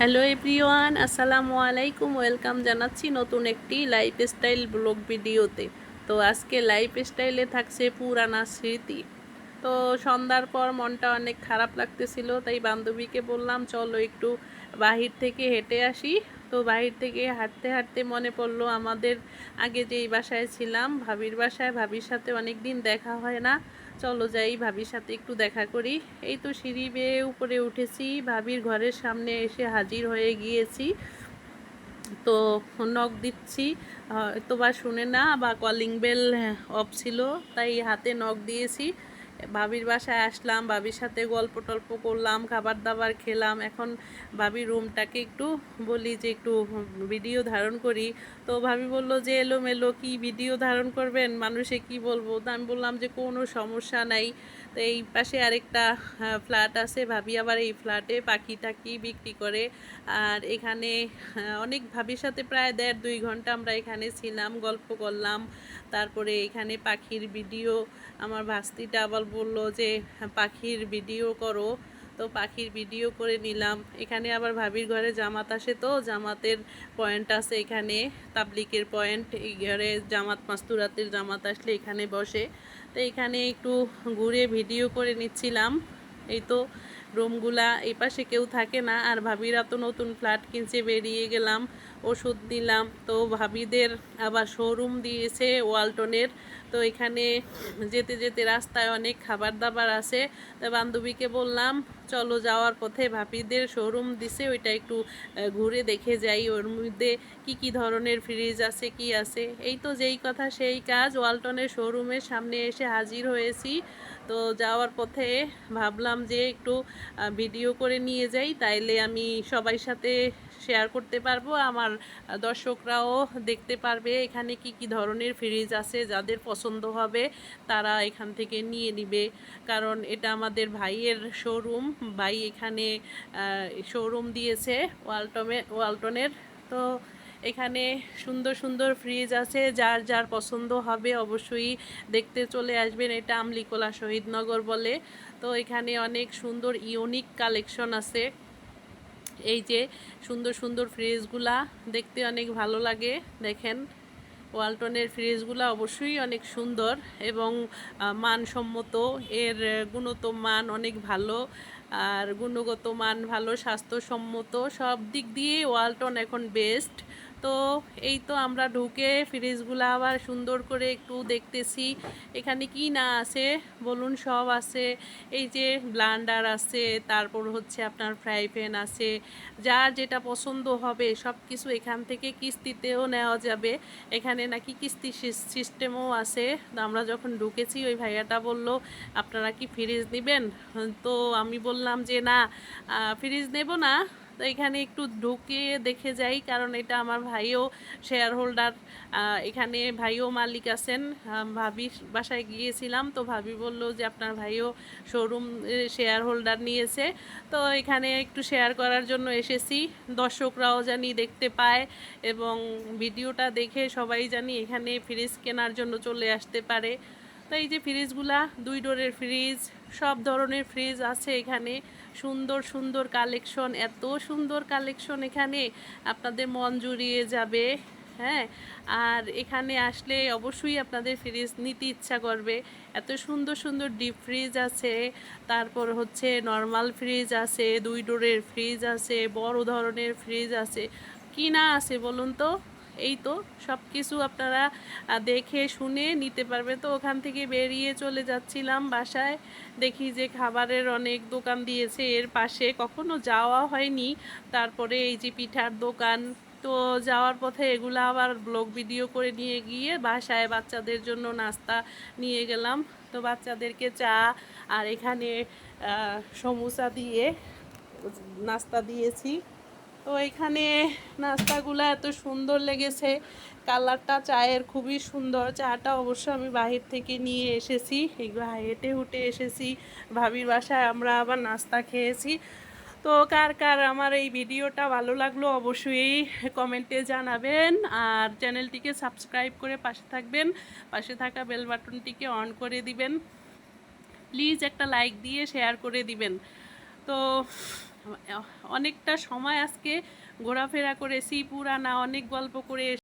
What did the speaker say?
Hello everyone, আসসালামু আলাইকুম। Welcome জানাচ্ছি নতুন একটি লাইফস্টাইল ব্লগ ভিডিওতে। তো আজকে লাইফস্টাইলে থাকছে পুরানা স্মৃতি। তো সন্ধ্যার পর মনটা অনেক খারাপ লাগতেছিল, তাই বান্ধবীকে বললাম, চলো একটু বাহির থেকে হেঁটে আসি। তো বাহির থেকে হাঁটতে হাঁটতে মনে পড়ল, আমাদের আগে যেই বাসায় ছিলাম, ভাবির বাসায়, ভাবির সাথে অনেক দিন দেখা হয় না। চলো যাই, ভাবির সাথে একটু দেখা করি। এই তো সিঁড়ি বেয়ে উপরে উঠেছি, ভাবির ঘরের সামনে এসে হাজির হয়ে গিয়েছি। তো নখ দিচ্ছি। তো বা শুনে না বা কলিং বেল অফ ছিল, তাই হাতে নখ দিয়েছি। ভাবির বাসায় আসলাম, ভাবির সাথে গল্প টল্প করলাম, খাবার দাবার খেলাম। এখন ভাবির রুমটাকে একটু বলি যে একটু ভিডিও ধারণ করি। তো ভাবি বলল যে এলো মেলো কি ভিডিও ধারণ করবেন? মানুষে কি বলব? তো আমি বললাম যে, কোনো সমস্যা নাই। তো এই পাশে আরেকটা ফ্ল্যাট আছে। ভাবি আবার এই ফ্ল্যাটে পাখি টাকি বিক্রি করে। আর এখানে অনেক ভাবির সাথে প্রায় দেড় দুই ঘণ্টা আমরা এখানে ছিলাম, গল্প করলাম। তারপরে এখানে পাখির ভিডিও, আমার ভাস্তিটা আবার বলল যে, পাখির ভিডিও করো। তো পাখির ভিডিও করে নিলাম। এখানে আবার ভাবির ঘরে জামাত আসে তো, জামাতের পয়েন্ট আছে এখানে, তাবলিকের পয়েন্ট এই ঘরে জামাত, মাস্তুরাতের জামাত আসলে এখানে বসে। তো এখানে একটু ঘুরে ভিডিও করে নিচ্ছিলাম। এই তো রুমগুলা এই পাশে কেউ থাকে না। আর ভাবিরা তো নতুন ফ্ল্যাট কিনছে, বেরিয়ে গেলাম, ওষুধ দিলাম তো ভাবিদের আবার শোরুম দিয়েছে ওয়ালটনের। তো এখানে যেতে যেতে রাস্তায় অনেক খাবার দাবার আছে। তো বান্ধবীকে বললাম চলো যাওয়ার পথে ভাপিদের শোরুম দিছে, ওইটা একটু ঘুরে দেখে যাই। ওর মধ্যে কি কি ধরনের ফ্রিজ আছে, কি আছে? এই তো যেই কথা, সেই কাজ। ওয়ালটনের শোরুমের সামনে এসে হাজির হয়েছি। তো যাওয়ার পথে ভাবলাম যে একটু ভিডিও করে নিয়ে যাই। তাইলে আমি সবাই সাথে শেয়ার করতে পারব। আমার দর্শকরাও দেখতে পারবে এখানে কি কি ধরনের ফ্রিজ আছে, যাদের পছন্দ হবে, তারা এখান থেকে নিয়ে নিবে। কারণ এটা আমাদের ভাইয়ের শোরুম ভাই এখানে শোরুম দিয়েছে ওয়ালটমে, ওয়ালটনের। তো এখানে সুন্দর সুন্দর ফ্রিজ আছে। যার যার পছন্দ হবে অবশ্যই দেখতে চলে আসবেন। এটা আমলিকোলা শহীদনগর বলে। তো এখানে অনেক সুন্দর ইউনিক কালেকশন আছে। এই যে সুন্দর সুন্দর ফ্রিজগুলা দেখতে অনেক ভালো লাগে। দেখেন। ওয়ালটনের ফ্রিজগুলো অবশ্যই অনেক সুন্দর এবং মানসম্মত। এর গুণত মান অনেক ভালো। আর গুণগত মান ভালো, স্বাস্থ্যসম্মত, সব দিক দিয়ে ওয়ালটন এখন বেস্ট তো এই তো আমরা ঢুকে ফ্রিজগুলো আবার সুন্দর করে একটু দেখতেছি। এখানে কি না আছে? বলুন, সব আছে। এই যে ব্লান্ডার আছে, তারপর হচ্ছে আপনার ফ্রাই প্যান আছে। যার যেটা পছন্দ হবে সব কিছু এখান থেকে কিস্তিতেও নেওয়া যাবে। এখানে নাকি কিস্তি সিস্টেমও আছে। আমরা যখন ঢুকেছি, ওই ভাইয়াটা বলল, আপনারা কি ফ্রিজ নেবেন? তো আমি বললাম যে, না ফ্রিজ নেব না। তো এখানে একটু ঢুকে দেখে যাই, কারণ এটা আমার ভাইও শেয়ার হোল্ডার এখানে ভাইও মালিক আছেন। ভাবি বাসায় গিয়েছিলাম তো ভাবি বলল যে আপনার ভাইও শোরুম শেয়ার হোল্ডার নিয়েছে। তো এখানে একটু শেয়ার করার জন্য এসেছি। দর্শকরাও জানি দেখতে পায় এবং ভিডিওটা দেখে সবাই জানি এখানে ফ্রিজ কেনার জন্য চলে আসতে পারে। তো এই যে ফ্রিজগুলা দুই ডোরের ফ্রিজ সব ধরনের ফ্রিজ আছে এখানে। সুন্দর সুন্দর কালেকশন এত সুন্দর কালেকশন এখানে আপনাদের মন জুড়িয়ে যাবে হ্যাঁ? আর এখানে আসলে অবশ্যই আপনাদের ফ্রিজ নিতে ইচ্ছা করবে। এত সুন্দর সুন্দর ডিপ ফ্রিজ আছে, তারপর হচ্ছে নর্মাল ফ্রিজ আছে, দুই ডোরের ফ্রিজ আছে, বড় ধরনের ফ্রিজ আছে। কি না আছে বলুন তো? এই তো সব কিছু আপনারা দেখে শুনে নিতে পারবে। তো ওখান থেকে বেরিয়ে চলে যাচ্ছিলাম বাসায়। দেখি যে খাবারের অনেক দোকান দিয়েছে এর পাশে। কখনো যাওয়া হয়নি। তারপরে এই যে পিঠার দোকান। তো যাওয়ার পথে এগুলো আবার ব্লগ ভিডিও করে নিয়ে গিয়ে বাসায় বাচ্চাদের জন্য নাস্তা নিয়ে গেলাম। তো বাচ্চাদেরকে চা আর এখানে সমুচা দিয়ে নাস্তা দিয়েছি। তো এখানে নাস্তাগুলো এত সুন্দর লেগেছে। কালারটা চায়ের খুবই সুন্দর। চাটা অবশ্য আমি বাহির থেকে নিয়ে এসেছি। হেঁটে হুটে এসেছি। ভাবির বাসায় আমরা আবার নাস্তা খেয়েছি। তো কার কার আমার এই ভিডিওটা ভালো লাগল অবশ্যই কমেন্টে জানাবেন। আর চ্যানেলটিকে সাবস্ক্রাইব করে পাশে থাকবেন। পাশে থাকা বেল বাটনটিকে অন করে দিবেন। প্লিজ একটা লাইক দিয়ে শেয়ার করে দিবেন। তো অনেকটা সময় আজকে ঘোরাফেরা করেছি পুরানা অনেক গল্প করে